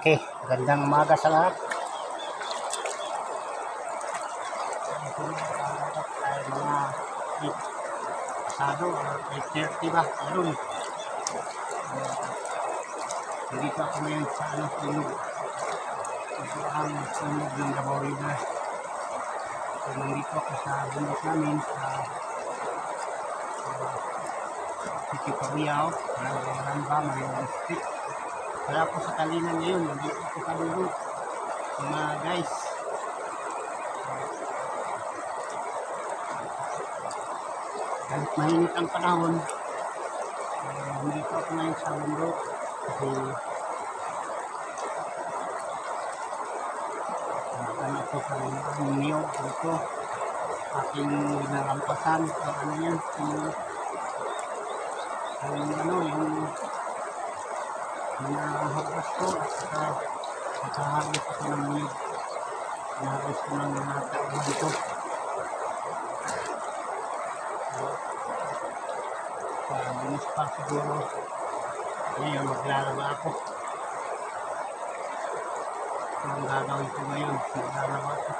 Okay, gandang umaga sa lahat. Mga 8 pasado, 8.30 ba? Meron. Uh, Dito ako ngayon sa ano, tulog. Ito ang tulog ng Davao River. So, nandito ako sa bundok namin sa uh, Siti Pabiao, Ramba, Malayong Street. Wala po sa kalinan ngayon, ako sa bundok. Mga guys, kahit mainit ang panahon, uh, hindi po ako ngayon sa bundok kasi ano po sa ninyo dito aking narampasan ang ano yan yung, yung ano yung mga habas ko at saka nakahagis ako ng niyog nahagis ko ng mga tao dito para binis pa siguro ngayon maglalaba ako ang gagawin ko ngayon maglalaba ako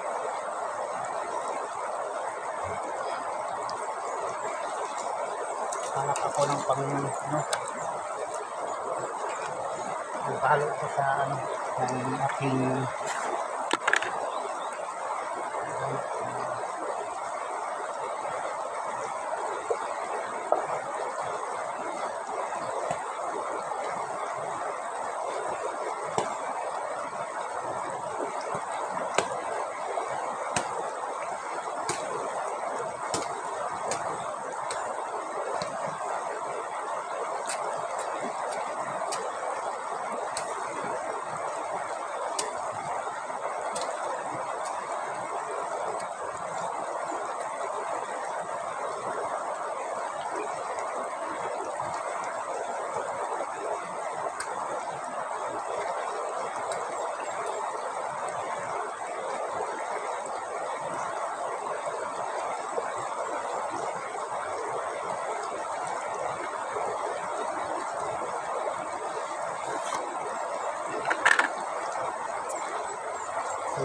Hanap ako ng pang ano Pagpalo ko sa ano ng aking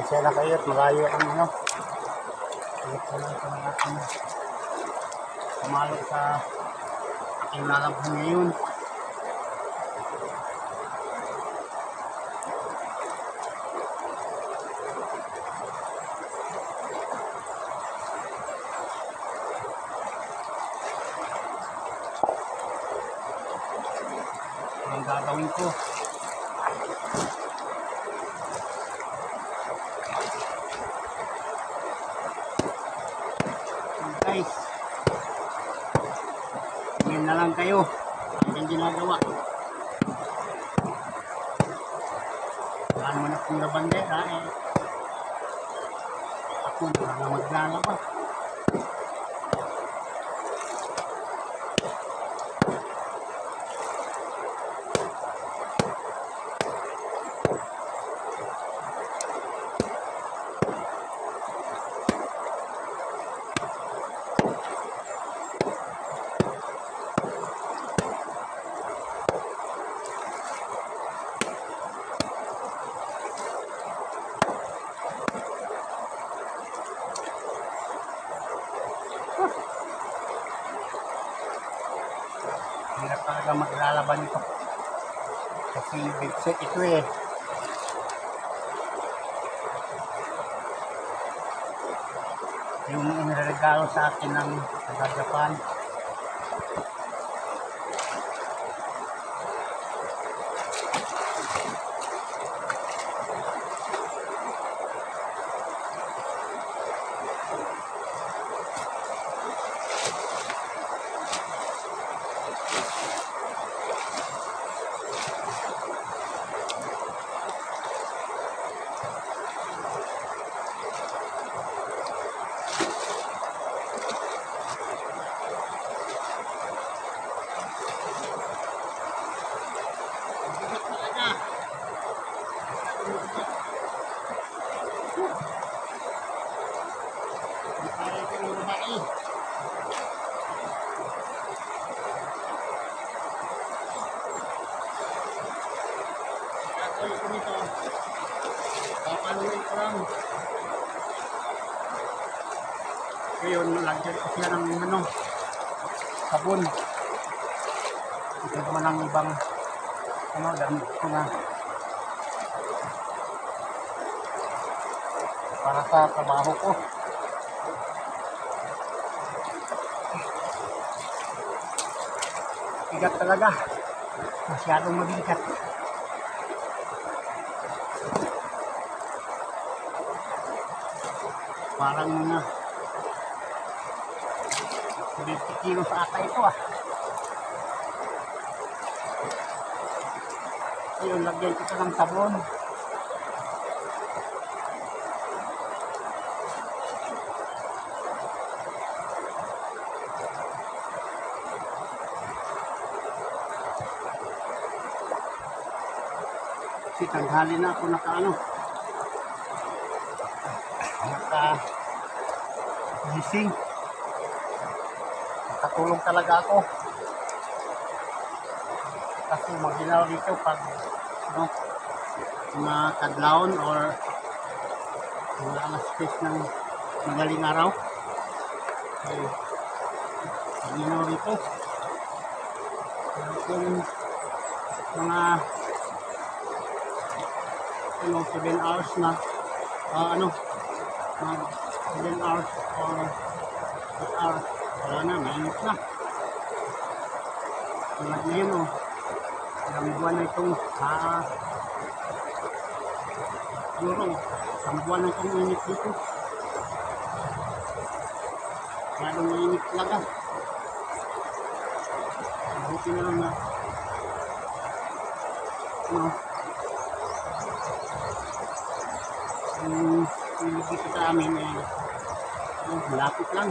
Pasensya na kayo at malayo ang ano. Ulit ko lang ito ng aking pumalo sa aking lalabhan ngayon. Ang gagawin ko. guys. Tingin na lang kayo. Ang ginagawa. Wala naman akong labandera eh. Ako na maglalaba. Hirap talaga maglalaban ito. Kasi big ito eh. Yung iniregalo sa akin ng taga Japan. Ngayon, lagyan ko siya ng ano, sabon. Ito naman ang ibang ano, damit ko na. Para sa trabaho ko. Bigat talaga. Masyadong mabigat. Parang mga 20 kilos ata ito ah. Ayun, lagyan ko ito ng sabon. Kasi tanghali na ako nakaano. Naka gising. Nakatulog talaga ako. Kasi maginaw dito pag ano, mga kadlaon or mga alas stress ng magaling araw. Okay. Maginaw dito. Kung mga ano, 7 hours na ah, ano, mga 7 hours or 8 hours. Wala na, na. Tulad na yun, oh. Ilang buwan na itong, ah, siguro, isang buwan na itong init dito. Masyadong mainit talaga. Buti na lang na, ano, yung sa amin, eh, malapit lang.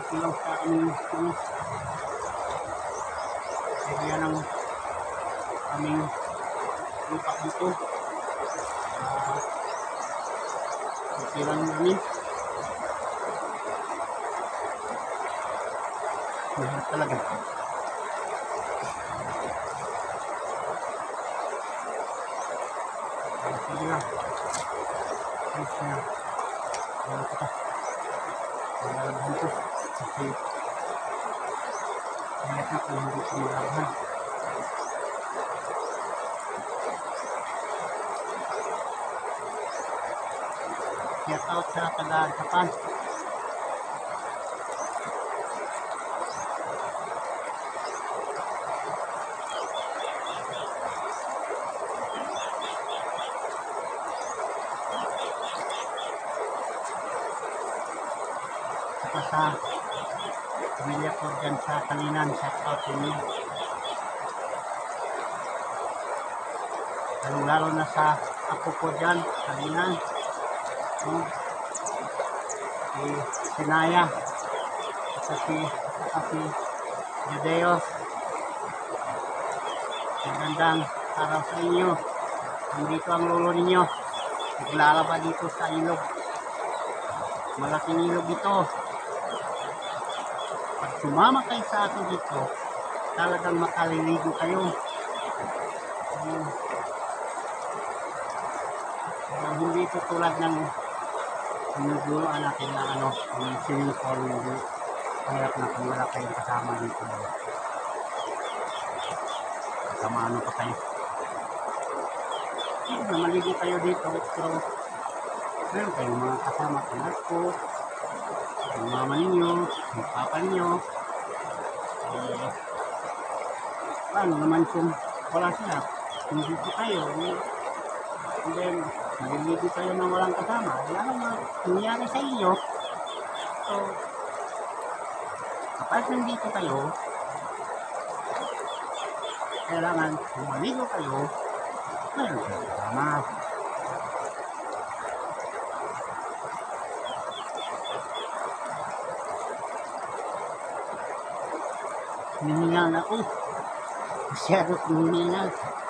Ito lang sa aming, ano, area ng aming lupa dito. Ah, okay lang namin. Mahirap talaga. Ah, Sige lang. Ayos na. Wala ko pa. Malalaban ko. Kasi Kaya na kung hindi ko malaban. Shout out sa taga Japan. Saka sa pamilya ko dyan sa Kalinan, shout out to me. Lalong lalo na sa ako ko dyan, Kalinan. No? Si Sinaya, at si, at si Judeos. Magandang araw sa inyo. Nandito ang lolo ninyo. Naglalaba dito sa ilog. Malaking ilog ito. Sumama kayo sa akin dito, talagang makaliligo kayo. Hmm. Uh, hindi ito tulad ng sinuguloan natin na ano, yung pool, hindi. Hirap na kung wala kayong kasama dito. Kasama ano pa kayo. Hindi na maligo kayo dito, pero meron kayong mga kasama anak ko, yung mama ninyo, yung papa ninyo. Eh, paano naman kung wala sila? Kung dito kayo, eh, and then, maliligo kayo na walang kasama. Wala naman nangyari sa inyo. So, kapag nandito kayo, kailangan kung maligo kayo, meron kayong kasama. Hinihingal ako. Masyado kong hinihingal. Huh.